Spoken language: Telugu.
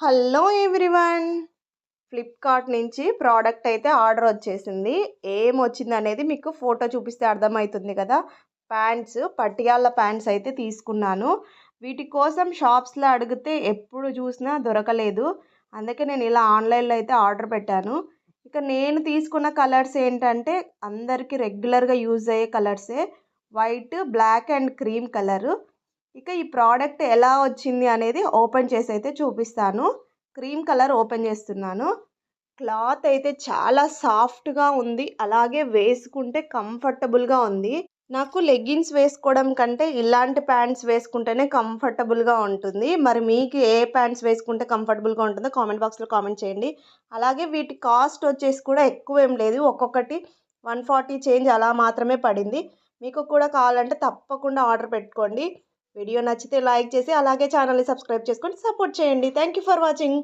Hello everyone. ఫ్లిప్కార్ట్ నుంచి ప్రోడక్ట్ అయితే ఆర్డర్ వచ్చేసింది. ఏం వచ్చింది అనేది మీకు ఫోటో చూపిస్తే అర్థమవుతుంది కదా. ప్యాంట్స్ పటియాల ప్యాంట్స్ అయితే తీసుకున్నాను. వీటి కోసం షాప్స్లో అడిగితే ఎప్పుడు చూసినా దొరకలేదు. అందుకే నేను ఇలా ఆన్లైన్లో అయితే ఆర్డర్ పెట్టాను. ఇక నేను తీసుకున్న కలర్స్ ఏంటంటే అందరికీ రెగ్యులర్గా యూజ్ అయ్యే కలర్సే white black and cream colour ఇక ఈ ప్రోడక్ట్ ఎలా వచ్చింది అనేది ఓపెన్ చేసి అయితే చూపిస్తాను. క్రీమ్ కలర్ ఓపెన్ చేస్తున్నాను. క్లాత్ అయితే చాలా సాఫ్ట్గా ఉంది. అలాగే వేసుకుంటే కంఫర్టబుల్గా ఉంది. నాకు లెగ్గిన్స్ వేసుకోవడం కంటే ఇలాంటి ప్యాంట్స్ వేసుకుంటేనే కంఫర్టబుల్గా ఉంటుంది. మరి మీకు ఏ ప్యాంట్స్ వేసుకుంటే కంఫర్టబుల్గా ఉంటుందో కామెంట్ బాక్స్లో కామెంట్ చేయండి. అలాగే వీటి కాస్ట్ వచ్చేసి కూడా ఎక్కువ ఏం లేదు. ఒక్కొక్కటి వన్ ఫార్టీ చేంజ్ అలా మాత్రమే పడింది. మీకు కూడా కావాలంటే తప్పకుండా ఆర్డర్ పెట్టుకోండి. వీడియో నచ్చితే లైక్ చేసి అలాగే ఛానల్ని సబ్స్క్రైబ్ చేసుకొని సపోర్ట్ చేయండి. Thank you for watching